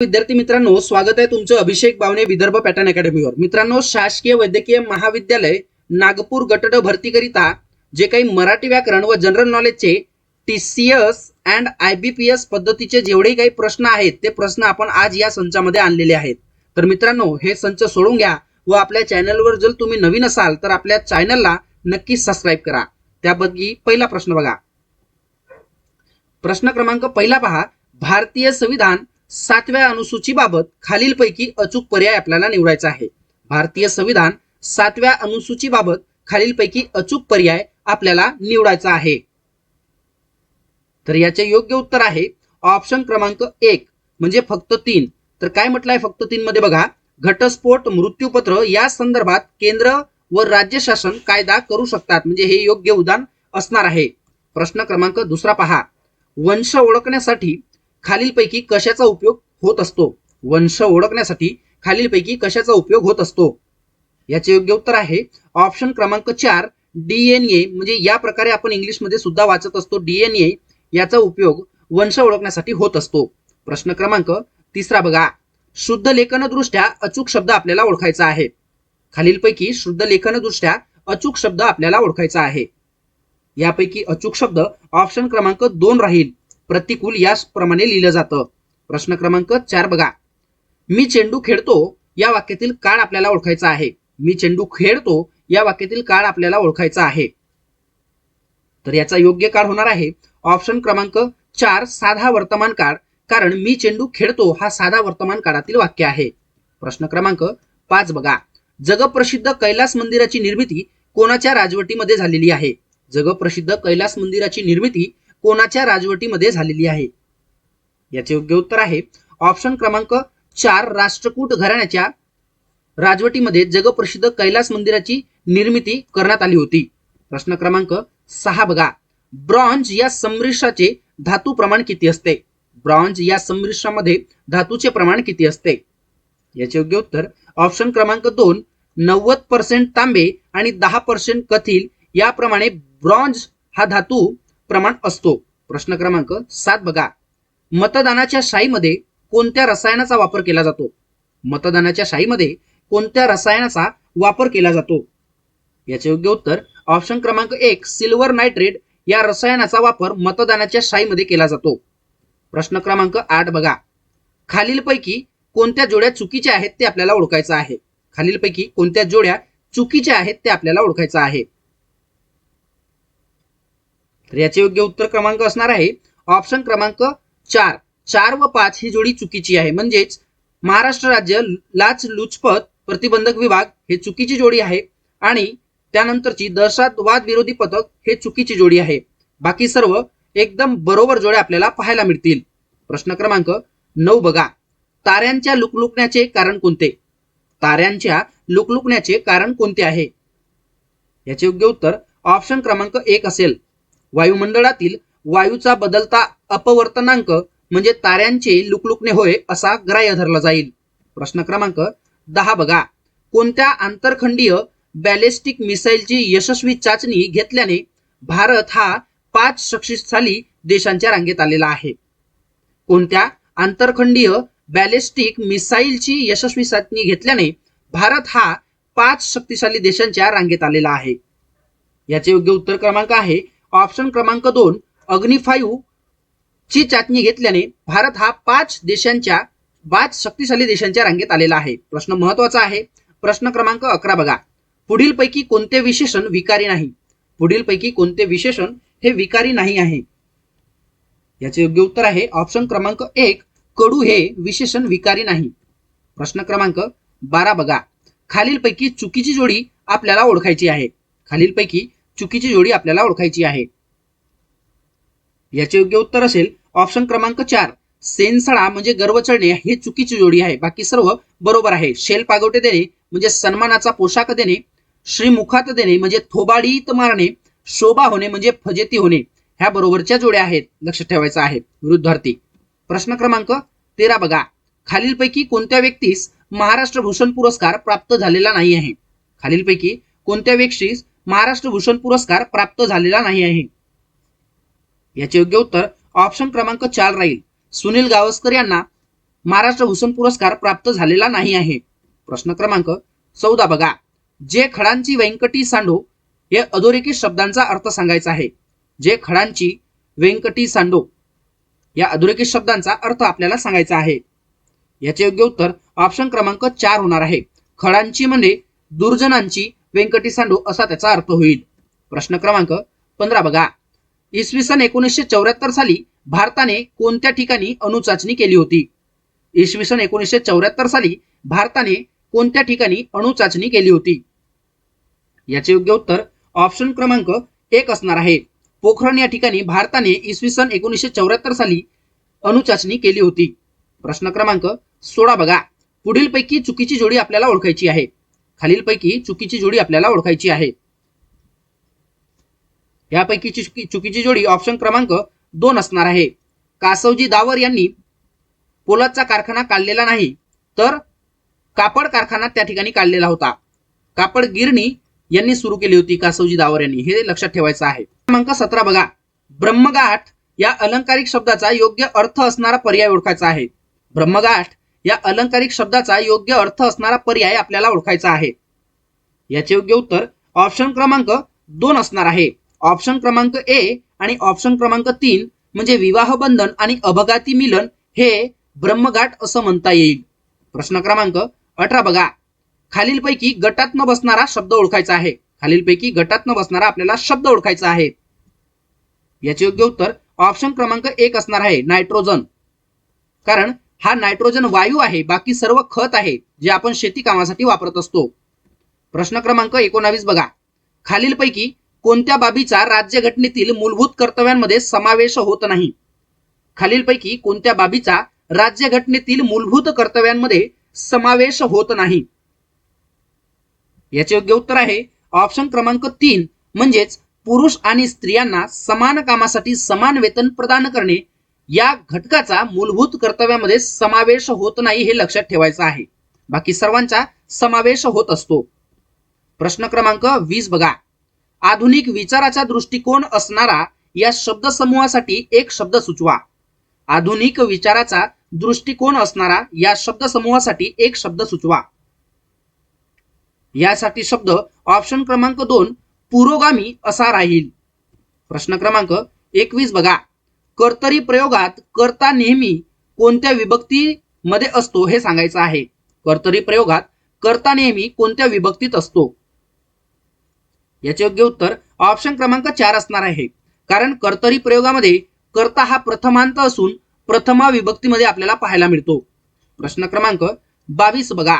विद्यार्थी मित्रांनो स्वागत आहे तुमचं अभिषेक बावणे विदर्भ पॅटर्न अकॅडमीवर. मित्रांनो शासकीय वैद्यकीय महाविद्यालय नागपूर गटड भरतीकरिता जे काही मराठी व्याकरण व general नॉलेजचे T C S and I B P S पद्धतीचे जेवढे काही प्रश्न आहेत ते प्रश्न आपण आज या संचामध्ये आणलेले आहेत. तर मित्रांनो हे संच सोडून घ्या व आपल्या चॅनलवर जर तुम्ही नवीन असाल तर आपल्या चॅनलला नक्की सबस्क्राईब करा. त्यापैकी पहिला प्रश्न बघा. प्रश्न क्रमांक पहिला पहा. भारतीय संविधान सातव्या अनुसूचीबाबत खालीलपैकी अचूक पर्याय आपल्याला निवडायचा आहे. भारतीय संविधान सातव्या अनुसूचीबाबत खालीलपैकी अचूक पर्याय आपल्याला निवडायचा आहे. तर याचे योग्य उत्तर आहे ऑप्शन क्रमांक एक म्हणजे फक्त तीन. तर काय म्हटलंय फक्त तीन मध्ये बघा घटस्फोट मृत्यूपत्र या संदर्भात केंद्र व राज्य शासन कायदा करू शकतात. म्हणजे हे योग्य उदाहरण असणार आहे. प्रश्न क्रमांक दुसरा पहा. वंश ओळखण्यासाठी खालीलपैकी कशाचा उपयोग होत असतो? वंश ओळखण्यासाठी खालीलपैकी कशाचा उपयोग होत असतो? याचे योग्य उत्तर आहे ऑप्शन क्रमांक चार डीएनए. म्हणजे या प्रकारे आपण इंग्लिशमध्ये सुद्धा वाचत असतो डीएनए. याचा उपयोग वंश ओळखण्यासाठी होत असतो. प्रश्न क्रमांक तिसरा बघा. शुद्ध लेखनदृष्ट्या अचूक शब्द आपल्याला ओळखायचा आहे. खालीलपैकी शुद्ध लेखनदृष्ट्या अचूक शब्द आपल्याला ओळखायचा आहे. यापैकी अचूक शब्द ऑप्शन क्रमांक दोन राहील. प्रतिकूल याचप्रमाणे लिहिलं जातं. प्रश्न क्रमांक चार बघा. मी चेंडू खेळतो या वाक्यातील काळ आपल्याला ओळखायचा आहे. मी चेंडू खेळतो या वाक्यातील काळ आपल्याला ओळखायचा आहे. तर याचा योग्य काळ होणार आहे. ऑप्शन क्रमांक चार साधा वर्तमान काळ. कारण मी चेंडू खेळतो हा साधा वर्तमान काळातील वाक्य आहे. प्रश्न क्रमांक पाच बघा. जगप्रसिद्ध कैलास मंदिराची निर्मिती कोणाच्या राजवटीमध्ये झालेली आहे? जगप्रसिद्ध कैलास मंदिराची निर्मिती कोणाच्या राजवटीमध्ये झालेली आहे? याचे योग्य उत्तर आहे ऑप्शन क्रमांक चार राष्ट्रकूट घराण्याच्या राजवटीमध्ये जगप्रसिद्ध कैलास मंदिराची निर्मिती करण्यात आली होती. प्रश्न क्रमांक सहा बघा. ब्रॉन्झ या संमिश्राचे धातू प्रमाण किती असते? ब्रॉन्झ या संमिश्रामध्ये धातूचे प्रमाण किती असते? याचे योग्य उत्तर ऑप्शन क्रमांक दोन नव्वद पर्सेंट तांबे आणि दहा पर्सेंट कथील याप्रमाणे ब्रॉन्झ हा धातू प्रमाण असतो. प्रश्न क्रमांक सात बघा. मतदानाच्या शाईमध्ये कोणत्या रसायनाचा वापर केला जातो? मतदानाच्या शाईमध्ये कोणत्या रसायनाचा वापर केला जातो? याचे योग्य उत्तर ऑप्शन क्रमांक एक सिल्वर नायट्रेट या रसायनाचा वापर मतदानाच्या शाईमध्ये केला जातो. प्रश्न क्रमांक आठ बघा. खालीलपैकी कोणत्या जोड्या चुकीच्या आहेत ते आपल्याला ओळखायचं आहे. खालीलपैकी कोणत्या जोड्या चुकीच्या आहेत ते आपल्याला ओळखायचं आहे. तर याचे योग्य उत्तर क्रमांक असणार आहे. ऑप्शन क्रमांक चार. चार व पाच ही जोडी चुकीची आहे. म्हणजेच महाराष्ट्र राज्य लाच लुचपत प्रतिबंधक विभाग हे चुकीची जोडी आहे आणि त्यानंतरची दहशतवाद विरोधी पथक हे चुकीची जोडी आहे. बाकी सर्व एकदम बरोबर जोड्या आपल्याला पाहायला मिळतील. प्रश्न क्रमांक नऊ बघा. ताऱ्यांच्या लुकलुकण्याचे कारण कोणते? ताऱ्यांच्या लुकलुकण्याचे कारण कोणते आहे? याचे योग्य उत्तर ऑप्शन क्रमांक एक असेल. वायुमंडळातील वायूचा बदलता अपवर्तनांक म्हणजे ताऱ्यांचे लुकलुकणे होय असा ग्राह्य धरला जाईल. प्रश्न क्रमांक दहा बघा. कोणत्या आंतरखंडीय बॅलिस्टिक मिसाईलची यशस्वी चाचणी घेतल्याने भारत हा पाच शक्तिशाली देशांच्या रांगेत आलेला आहे? कोणत्या आंतरखंडीय बॅलिस्टिक मिसाईलची यशस्वी चाचणी घेतल्याने भारत हा पाच शक्तिशाली देशांच्या रांगेत आलेला आहे? याचे योग्य उत्तर क्रमांक आहे ऑप्शन क्रमांक दोन अग्नि ची चाचणी घेतल्याने भारत हा पाच देशांच्या पाच शक्तिशाली देशांच्या रांगेत आलेला आहे. प्रश्न महत्त्वाचा आहे. प्रश्न क्रमांक अकरा बघा. पुढील पैकी कोणते विशेषण विकारी नाही? पुढील पैकी कोणते विशेषण हे विकारी नाही आहे? याचे योग्य उत्तर आहे. ऑप्शन क्रमांक एक कडू हे विशेषण विकारी नाही. प्रश्न क्रमांक बारा बघा. खालीलपैकी चुकीची जोडी आपल्याला ओळखायची आहे. खालीलपैकी चुकीची जोडी आपल्याला ओळखायची आहे. याचे योग्य उत्तर असेल ऑप्शन क्रमांक चार. सेनसळा म्हणजे गर्व चढणे हे चुकीची जोडी आहे. बाकी सर्व बरोबर आहे. शेल पागोटे देणे म्हणजे सन्मानाचा पोशाख देणे श्रीमुखात देणे म्हणजे थोबाडीत मारणे शोभा होणे म्हणजे फजेती होणे. ह्या बरोबरच्या जोड्या आहेत. लक्ष ठेवायचं आहे. विरुद्धार्थी. प्रश्न क्रमांक तेरा बघा. खालीलपैकी कोणत्या व्यक्तीस महाराष्ट्र भूषण पुरस्कार प्राप्त झालेला नाही आहे खालीलपैकी कोणत्या व्यक्तीस महाराष्ट्र भूषण पुरस्कार प्राप्त झालेला नाही आहे. याचे योग्य उत्तर ऑप्शन क्रमांक चार राहील. सुनील गावस्कर यांना महाराष्ट्र भूषण पुरस्कार प्राप्त झालेला नाही आहे. प्रश्न क्रमांक चौदा बघा. जे खडांची व्यंकटी सांडो या अधोरेखित शब्दांचा अर्थ सांगायचा आहे. जे खडांची व्यंकटी सांडो या अधोरेखित शब्दांचा अर्थ आपल्याला सांगायचा आहे. याचे योग्य उत्तर ऑप्शन क्रमांक चार होणार आहे. खडांची म्हणजे दुर्जनांची व्यंकटी सांडू असा त्याचा अर्थ होईल. प्रश्न क्रमांक पंधरा बघा. इसवी सन एकोणीसशे चौऱ्याहत्तर साली भारताने कोणत्या ठिकाणी अणुचाचणी केली होती? इसवी सन एकोणीसशे चौऱ्याहत्तर साली भारताने कोणत्या ठिकाणी अणुचाचणी केली होती? याचे योग्य उत्तर ऑप्शन क्रमांक एक असणार आहे. पोखरण या ठिकाणी भारताने इसवी सन एकोणीसशे चौऱ्याहत्तर साली अणुचाचणी केली होती. प्रश्न क्रमांक सोळा बघा. पुढीलपैकी चुकीची जोडी आपल्याला ओळखायची आहे. खालीलपैकी चुकीची जोडी आपल्याला ओळखायची आहे. यापैकीची चुकीची जोडी ऑप्शन क्रमांक दोन असणार आहे. कासवजी दावर यांनी पोलादचा कारखाना काढलेला नाही तर कापड कारखाना त्या ठिकाणी काढलेला होता. कापड गिरणी यांनी सुरू केली होती कासवजी दावर यांनी. हे लक्षात ठेवायचं आहे. क्रमांक सतरा बघा. ब्रह्मगाठ या अलंकारिक शब्दाचा योग्य अर्थ असणारा पर्याय ओळखायचा आहे. ब्रह्मगाठ या अलंकारिक शब्दाचा योग्य अर्थ असणारा पर्याय आपल्याला ओळखायचा आहे. याचे योग्य उत्तर ऑप्शन क्रमांक दोन असणार आहे. ऑप्शन क्रमांक ए आणि ऑप्शन क्रमांक तीन म्हणजे विवाह बंधन आणि अपघाती मिलन हे ब्रह्मघाट असं म्हणता येईल. प्रश्न क्रमांक अठरा बघा. खालीलपैकी गटात न बसणारा शब्द ओळखायचा आहे. खालीलपैकी गटात न बसणारा आपल्याला शब्द ओळखायचा आहे. याचे योग्य उत्तर ऑप्शन क्रमांक एक असणार आहे. नायट्रोजन कारण हा नायट्रोजन वायू आहे बाकी सर्व खत आहे जे आपण शेती कामासाठी वापरत असतो. प्रश्न क्रमांक एकोणावीस बघा. खालीलपैकी कोणत्या बाबीचा राज्यघटनेतील मूलभूत कर्तव्यांमध्ये समावेश होत नाही? खालीलपैकी कोणत्या बाबीचा राज्यघटनेतील मूलभूत कर्तव्यांमध्ये समावेश होत नाही? याचे योग्य उत्तर आहे ऑप्शन क्रमांक तीन म्हणजेच पुरुष आणि स्त्रियांना समान कामासाठी समान वेतन प्रदान करणे या घटकाचा मूलभूत कर्तव्यामध्ये समावेश होत नाही हे लक्षात ठेवायचं आहे. बाकी सर्वांचा समावेश होत असतो. प्रश्न क्रमांक वीस बघा. आधुनिक विचाराचा दृष्टिकोन असणारा या शब्दसमूहासाठी एक शब्द सुचवा. आधुनिक विचाराचा दृष्टिकोन असणारा या शब्दसमूहासाठी एक शब्द सुचवा. यासाठी शब्द ऑप्शन क्रमांक दोन पुरोगामी असा राहील. प्रश्न क्रमांक एकवीस बघा. कर्तरी प्रयोगात कर्ता नेहमी कोणत्या विभक्तीमध्ये असतो हे सांगायचं आहे. कर्तरी प्रयोगात कर्ता नेहमी कोणत्या विभक्तीत असतो? याचे योग्य उत्तर ऑप्शन क्रमांक चार असणार आहे. कारण कर्तरी प्रयोगामध्ये कर्ता हा प्रथमांत असून प्रथमा विभक्तीमध्ये आपल्याला पाहायला मिळतो. प्रश्न क्रमांक बावीस बघा.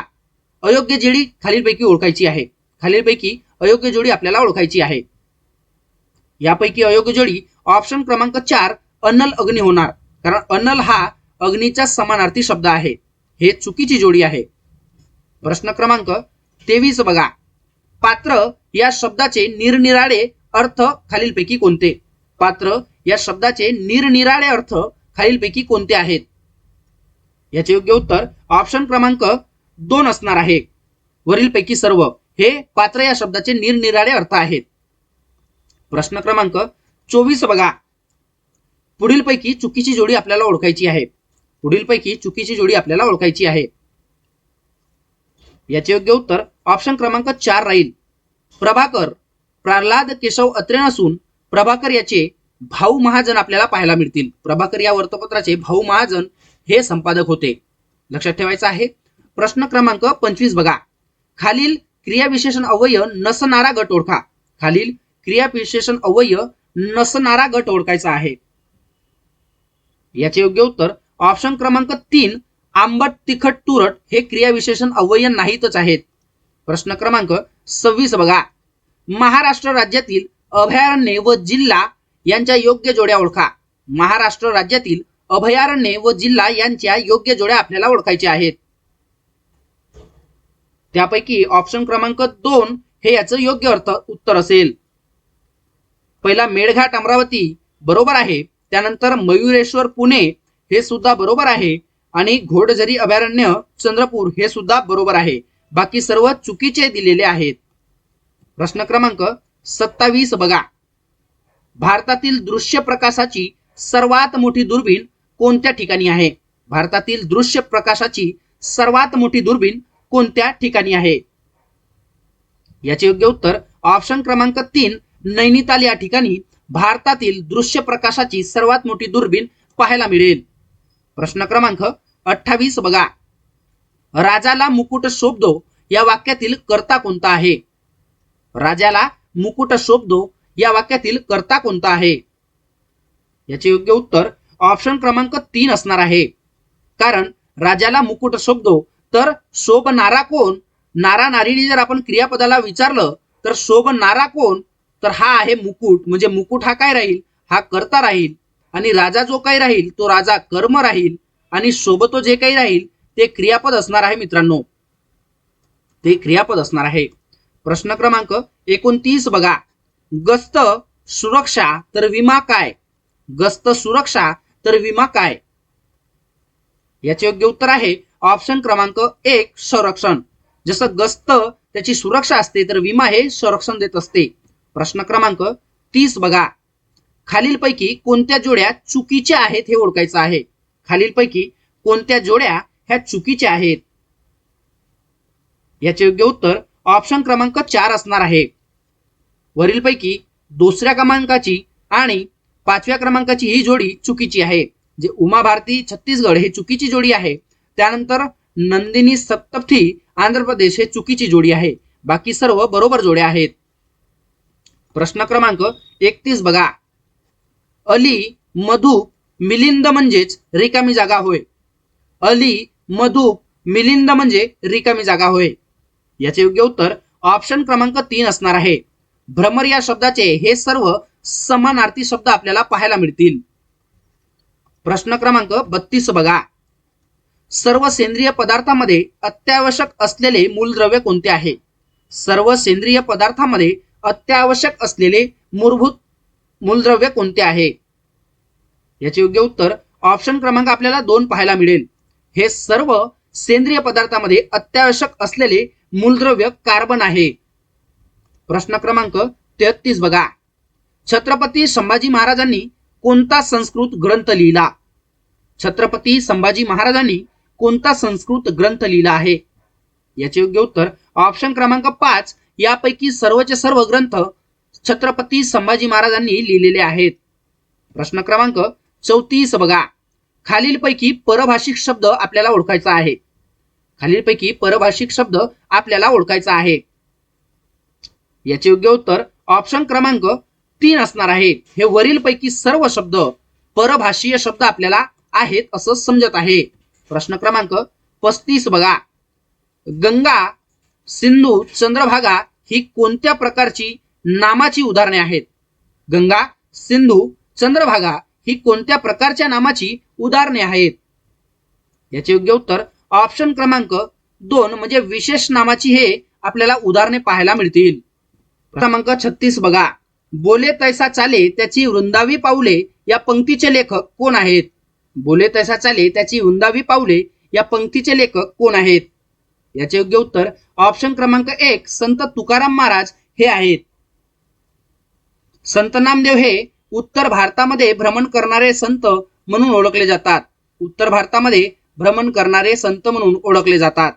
अयोग्य जोडी खालीलपैकी ओळखायची आहे. खालीलपैकी अयोग्य जोडी आपल्याला ओळखायची आहे. यापैकी अयोग्य जोडी ऑप्शन क्रमांक चार अनल अग्नी होणार. कारण अनल हा अग्नीचा समानार्थी शब्द आहे. हे चुकीची जोडी आहे. प्रश्न क्रमांक तेवीस बघा. पात्र या शब्दाचे निरनिराळे अर्थ खालीलपैकी कोणते? पात्र या शब्दाचे निरनिराळे अर्थ खालीलपैकी कोणते आहेत? याचे योग्य उत्तर ऑप्शन क्रमांक दोन असणार आहे. वरीलपैकी सर्व हे पात्र या शब्दाचे निरनिराळे अर्थ आहेत. प्रश्न क्रमांक चोवीस बघा. पुढीलपैकी चुकीची जोडी आपल्याला ओळखायची आहे. पुढीलपैकी चुकीची जोडी आपल्याला ओळखायची आहे. याचे योग्य उत्तर ऑप्शन क्रमांक चार राहील. प्रभाकर प्रल्हाद केशव अत्रे नसून प्रभाकर याचे भाऊ महाजन आपल्याला पाहायला मिळतील. प्रभाकर या वृत्तपत्राचे भाऊ महाजन हे संपादक होते. लक्षात ठेवायचं आहे प्रश्न क्रमांक पंचवीस बघा. खालील क्रियाविशेषण अवयव नसणारा गट ओळखा. खालील क्रियाविशेषण अवयव नसणारा गट ओळखायचा आहे. याचे योग्य उत्तर ऑप्शन क्रमांक तीन आंबट तिखट तुरट हे क्रियाविशेषण अवयव नाहीतच आहेत. प्रश्न क्रमांक सव्वीस बघा. महाराष्ट्र राज्यातील अभयारण्ये व जिल्हा यांच्या योग्य जोड्या ओळखा. महाराष्ट्र राज्यातील अभयारण्ये व जिल्हा यांच्या योग्य जोड्या आपल्याला ओळखायच्या आहेत. त्यापैकी ऑप्शन क्रमांक दोन हे याचं योग्य अर्थ उत्तर असेल. पहिला मेळघाट अमरावती बरोबर आहे. त्यानंतर मयुरेश्वर पुणे हे सुद्धा बरोबर आहे आणि घोडझरी अभयारण्य चंद्रपूर हे सुद्धा बरोबर आहे. बाकी सर्व चुकीचे दिलेले आहेत. प्रश्न क्रमांक सत्तावीस बघा. भारतातील दृश्य प्रकाशाची सर्वात मोठी दुर्बीण कोणत्या ठिकाणी आहे? भारतातील दृश्य प्रकाशाची सर्वात मोठी दुर्बीण कोणत्या ठिकाणी आहे? याचे योग्य उत्तर ऑप्शन क्रमांक तीन नैनिताल या ठिकाणी भारतातील दृश्य प्रकाशाची सर्वात मोठी दुर्बीण पाहायला मिळेल. प्रश्न क्रमांक अठ्ठावीस बघा. राजाला मुकुट शोभदो या वाक्यातील कर्ता कोणता आहे? राजाला मुकुट शोभदो या वाक्यातील कर्ता कोणता आहे? याचे योग्य उत्तर ऑप्शन क्रमांक तीन असणार आहे. कारण राजाला मुकुट शोभदो तर शोभणारा कोण? नारा नारीने जर आपण क्रियापदाला विचारलं तर शोभणारा कोण? तर हा आहे मुकुट. म्हणजे मुकुट हा काय राहील? हा कर्ता राहील. आणि राजा जो काही राहील तो राजा कर्म राहील. आणि सोबतो जे काही राहील ते क्रियापद असणार आहे मित्रांनो. ते क्रियापद असणार आहे. प्रश्न क्रमांक एकोणतीस बघा. गस्त सुरक्षा तर विमा काय? गस्त सुरक्षा तर विमा काय? याचे योग्य उत्तर आहे ऑप्शन क्रमांक एक संरक्षण. जसं गस्त त्याची सुरक्षा असते तर विमा हे संरक्षण देत असते. प्रश्न क्रमांक तीस बघा. खालीलपैकी कोणत्या जोड्या चुकीच्या आहेत हे ओळखायचं आहे? खालीलपैकी कोणत्या जोड्या ह्या चुकीच्या आहेत? याचे योग्य उत्तर ऑप्शन क्रमांक चार असणार आहे. वरीलपैकी दुसऱ्या क्रमांकाची आणि पाचव्या क्रमांकाची ही जोडी चुकीची आहे. जे उमा भारती छत्तीसगड हे चुकीची जोडी आहे. त्यानंतर नंदिनी सप्तपथी आंध्र प्रदेश हे चुकीची जोडी आहे. बाकी सर्व बरोबर जोड्या आहेत. प्रश्न क्रमांक एकतीस बघा. अली मधु मिलिंद म्हणजेच रिकामी जागा होय. अली मधु मिलिंद म्हणजे रिकामी जागा होय. याचे योग्य उत्तर ऑप्शन क्रमांक तीन असणार आहे. भ्रमर या शब्दाचे हे सर्व समानार्थी शब्द आपल्याला पाहायला मिळतील. प्रश्न क्रमांक बत्तीस बघा. सर्व सेंद्रिय पदार्थामध्ये अत्यावश्यक असलेले मूलद्रव्य कोणते आहे? सर्व सेंद्रिय पदार्थामध्ये अत्यावश्यक असलेले मूलभूत मूलद्रव्य कोणते आहे? याचे योग्य उत्तर ऑप्शन क्रमांक आपल्याला दोन पाहायला मिळेल. हे सर्व सेंद्रिय पदार्थामध्ये अत्यावश्यक असलेले मूलद्रव्य कार्बन आहे. प्रश्न क्रमांक तेहतीस बघा. छत्रपती संभाजी महाराजांनी कोणता संस्कृत ग्रंथ लिहिला? छत्रपती संभाजी महाराजांनी कोणता संस्कृत ग्रंथ लिहिला आहे? याचे योग्य उत्तर ऑप्शन क्रमांक पाच यापैकी सर्वचे सर्व ग्रंथ छत्रपती संभाजी महाराजांनी लिहिलेले आहेत. प्रश्न क्रमांक चौतीस बघा. खालीलपैकी परभाषिक शब्द आपल्याला ओळखायचा आहे. खालीलपैकी परभाषिक शब्द आपल्याला ओळखायचा आहे. याचे योग्य उत्तर ऑप्शन क्रमांक तीन असणार आहे. हे वरीलपैकी सर्व शब्द परभाषीय शब्द आपल्याला आहेत असं समजत आहे. प्रश्न क्रमांक पस्तीस बघा. गंगा सिंधू चंद्रभागा ही कोणत्या प्रकारची नामाची उदाहरणे आहेत? गंगा सिंधू चंद्रभागा ही कोणत्या प्रकारच्या नामाची उदाहरणे आहेत? याचे योग्य उत्तर ऑप्शन क्रमांक दोन म्हणजे विशेष नामाची हे आपल्याला उदाहरणे पाहायला मिळतील. क्रमांक छत्तीस बघा. बोले तैसा चाले त्याची वृंदावी पाऊले या पंक्तीचे लेखक कोण आहेत? बोले तैसा चाले त्याची वृंदावी पाऊले या पंक्तीचे लेखक कोण आहेत? याचे योग्य उत्तर ऑप्शन क्रमांक एक संत तुकाराम महाराज हे आहेत. संत नामदेव हे उत्तर भारतामध्ये भ्रमण करणारे संत म्हणून ओळखले जातात. उत्तर भारतामध्ये भ्रमण करणारे संत म्हणून ओळखले जातात.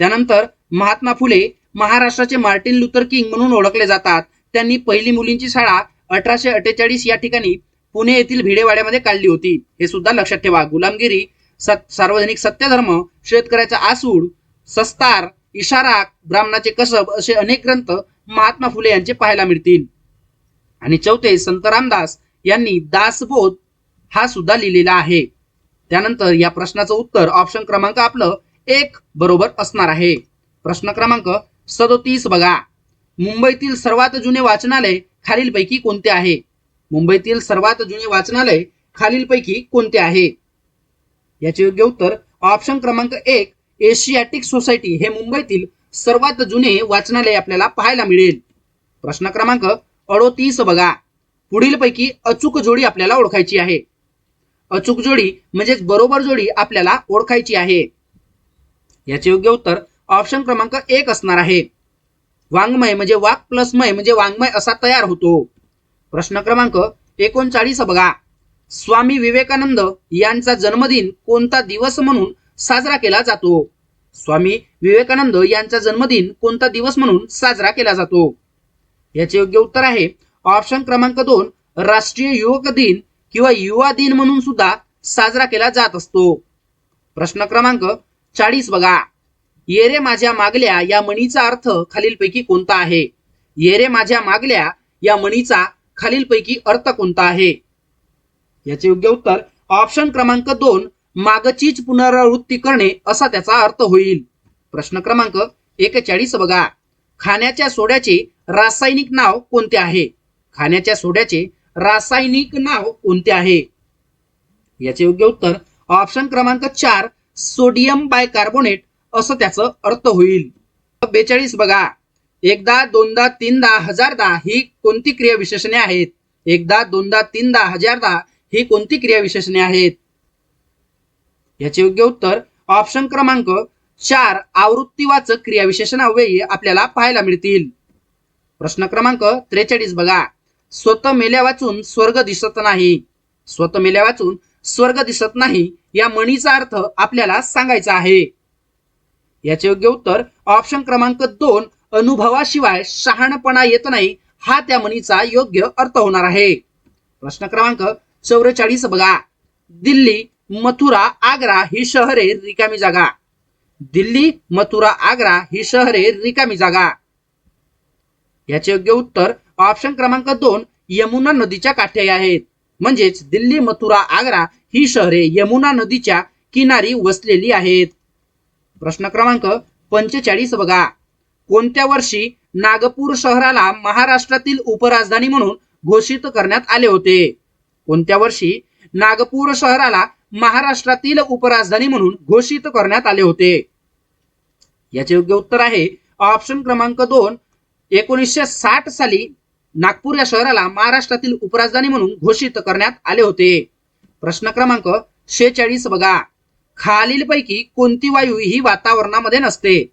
त्यानंतर महात्मा फुले महाराष्ट्राचे मार्टिन लुथर किंग म्हणून ओळखले जातात. त्यांनी पहिली मुलींची शाळा अठराशे अठ्ठेचाळीस या ठिकाणी पुणे येथील भिडेवाड्यामध्ये काढली होती. हे सुद्धा लक्षात ठेवा. गुलामगिरी सत सार्वजनिक सत्यधर्म शेतकऱ्याचा आसूड सस्तार इशारा ब्राह्मणाचे कसब असे अनेक ग्रंथ महात्मा फुले यांचे पाहायला मिळतील. आणि चौथे संत रामदास यांनी दासबोध हा सुद्धा लिहिलेला आहे. त्यानंतर या प्रश्नाचं उत्तर ऑप्शन क्रमांक आपलं एक बरोबर असणार आहे. प्रश्न क्रमांक सदोतीस बघा. मुंबईतील सर्वात जुने वाचनालय खालीलपैकी कोणते आहे? मुंबईतील सर्वात जुने वाचनालय खालीलपैकी कोणते आहे? याचे योग्य उत्तर ऑप्शन क्रमांक एक एशियाटिक सोसायटी हे मुंबईतील सर्वात जुने वाचनालय आपल्याला पाहायला मिळेल. प्रश्न क्रमांक अडोतीस बघा. पुढीलपैकी अचूक जोडी आपल्याला ओळखायची आहे. अचूक जोडी म्हणजेच बरोबर जोडी आपल्याला ओळखायची आहे. याचे योग्य उत्तर ऑप्शन क्रमांक एक असणार आहे. वाङ्मय म्हणजे वाक प्लस मय म्हणजे वाङ्मय असा तयार होतो. प्रश्न क्रमांक एकोणचाळीस बघा. स्वामी विवेकानंद यांचा जन्मदिन कोणता दिवस म्हणून साजरा केला जातो. स्वामी विवेकानंद यांचा जन्मदिन कोणता दिवस म्हणून साजरा केला जातो? याचे योग्य उत्तर आहे ऑप्शन क्रमांक दोन राष्ट्रीय युवक दिन किंवा युवा दिन म्हणून सुद्धा साजरा केला जात असतो. प्रश्न क्रमांक चाळीस बघा. येरे माझ्या मागल्या या मणीचा अर्थ खालीलपैकी कोणता आहे? येरे माझ्या मागल्या या मणीचा खालीलपैकी अर्थ कोणता आहे? याचे योग्य उत्तर ऑप्शन क्रमांक दोन मागचीच पुनरावृत्ती करणे असा त्याचा अर्थ होईल. प्रश्न क्रमांक एकेचाळीस बघा. खाण्याच्या सोड्याचे रासायनिक नाव कोणते आहे? खाण्याच्या सोड्याचे रासायनिक नाव कोणते आहे? याचे योग्य उत्तर ऑप्शन क्रमांक चार सोडियम बायकार्बोनेट असं त्याचं अर्थ होईल. बेचाळीस बघा. एकदा दोनदा तीनदा हजारदा ही कोणती क्रिया विशेषणे आहेत? एकदा दोनदा तीनदा हजारदा ही कोणती क्रिया विशेषणे आहेत? याचे योग्य उत्तर ऑप्शन क्रमांक चार आवृत्तीवाचक क्रियाविशेषण आपल्याला पाहायला मिळतील. प्रश्न क्रमांक त्रेचाळीस बघा. स्वतः मेल्या वाचून स्वर्ग दिसत नाही. स्वतः मेल्या वाचून स्वर्ग दिसत नाही या म्हणीचा अर्थ आपल्याला सांगायचा आहे. याचे योग्य उत्तर ऑप्शन क्रमांक दोन अनुभवाशिवाय शहाणपणा येत नाही हा त्या म्हणीचा योग्य अर्थ होणार आहे. प्रश्न क्रमांक चौवेचाळीस बघा. दिल्ली मथुरा आग्रा ही शहरे रिकामी जागा. दिल्ली मथुरा आग्रा ही शहरे रिकामी जागा. याचे योग्य उत्तर ऑप्शन क्रमांक दोन यमुना नदीच्या काठी आहेत. म्हणजेच दिल्ली मथुरा आग्रा ही शहरे यमुना नदीच्या किनारी वसलेली आहेत. प्रश्न क्रमांक पंचेचाळीस बघा. कोणत्या वर्षी नागपूर शहराला महाराष्ट्रातील उपराजधानी म्हणून घोषित करण्यात आले होते? कोणत्या वर्षी नागपूर शहराला महाराष्ट्रातील उपराजधानी म्हणून घोषित करण्यात आले होते. याचे योग्य उत्तर आहे ऑप्शन क्रमांक दोन एकोणीसशे साठ साली नागपूर या शहराला महाराष्ट्रातील उपराजधानी म्हणून घोषित करण्यात आले होते. प्रश्न क्रमांक शेचाळीस बघा. खालीलपैकी कोणती वायू ही वातावरणामध्ये नसते?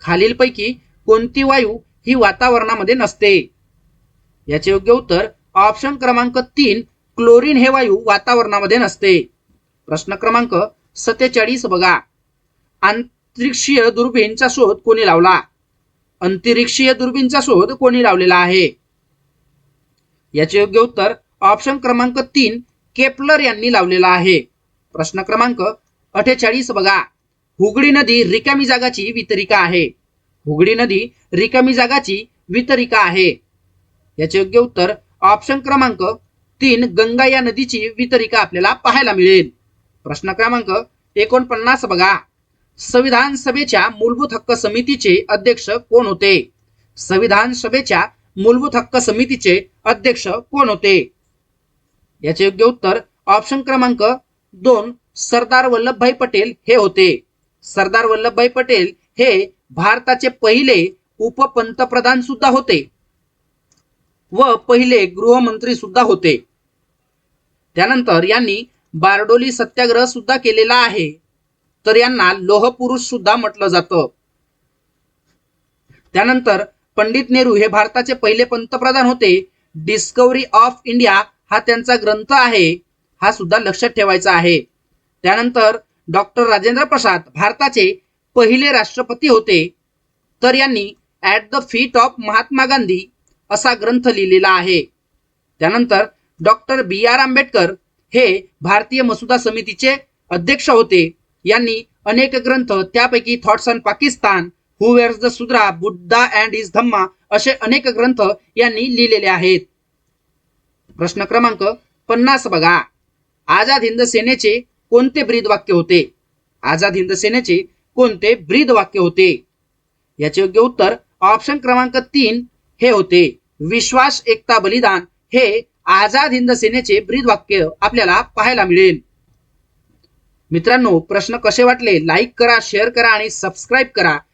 खालीलपैकी कोणती वायू ही वातावरणामध्ये नसते? याचे योग्य उत्तर ऑप्शन क्रमांक तीन क्लोरीन हे वायू वातावरणामध्ये नसते. प्रश्न क्रमांक सत्तेचाळीस बघा. अंतरिक्षीय दुर्बीणचा शोध कोणी लावला? अंतरिक्षीय दुर्बीणचा शोध कोणी लावलेला आहे? याचे योग्य उत्तर ऑप्शन क्रमांक तीन केपलर यांनी लावलेला आहे. प्रश्न क्रमांक अठ्ठेचाळीस बघा. हुगडी नदी रिकामी जागाची वितरिका आहे. हुगडी नदी रिकामी जागाची वितरिका आहे. याचे योग्य उत्तर ऑप्शन क्रमांक तीन गंगा या नदीची वितरिका आपल्याला पाहायला मिळेल. प्रश्न क्रमांक एकोणपन्नास बघा. संविधान सभेच्या मूलभूत हक्क समितीचे अध्यक्ष कोण होते? संविधान सभेच्या मूलभूत हक्क समितीचे अध्यक्ष कोण होते? याचे योग्य उत्तर ऑप्शन क्रमांक दोन सरदार वल्लभभाई पटेल हे होते. सरदार वल्लभभाई पटेल हे भारताचे पहिले उपपंतप्रधान सुद्धा होते व पहिले गृहमंत्री सुद्धा होते. त्यानंतर यांनी बारडोली सत्याग्रह सुद्धा केलेला आहे. तर यांना लोहपुरुष सुद्धा म्हटलं जातं. त्यानंतर पंडित नेहरू हे भारताचे पहिले पंतप्रधान होते. डिस्कवरी ऑफ इंडिया हा त्यांचा ग्रंथ आहे. हा सुद्धा लक्षात ठेवायचा आहे. त्यानंतर डॉक्टर राजेंद्र प्रसाद भारताचे पहिले राष्ट्रपती होते. तर यांनी at the feet of Mahatma Gandhi असा ग्रंथ लिहिलेला आहे. त्यानंतर डॉक्टर बी आर आंबेडकर हे भारतीय मसुदा समितीचे अध्यक्ष होते. यांनी अनेक ग्रंथ त्यापैकी thoughts on Pakistan who were the Shudra Buddha and his Dhamma असे अनेक ग्रंथ यांनी लिहिलेले आहेत. प्रश्न क्रमांक पन्नास बघा. आझाद हिंद सेनेचे कोणते ब्रीद वाक्य होते? आझाद हिंद सेनेचे कोणते ब्रीद वाक्य होते? याचे योग्य उत्तर ऑप्शन क्रमांक तीन हे होते. विश्वास एकता बलिदान हे आझाद हिंद सेनेचे ब्रीद वाक्य आपल्याला पाहायला मिळेल. मित्रांनो प्रश्न कसे वाटले? लाईक करा शेअर करा आणि सबस्क्राईब करा.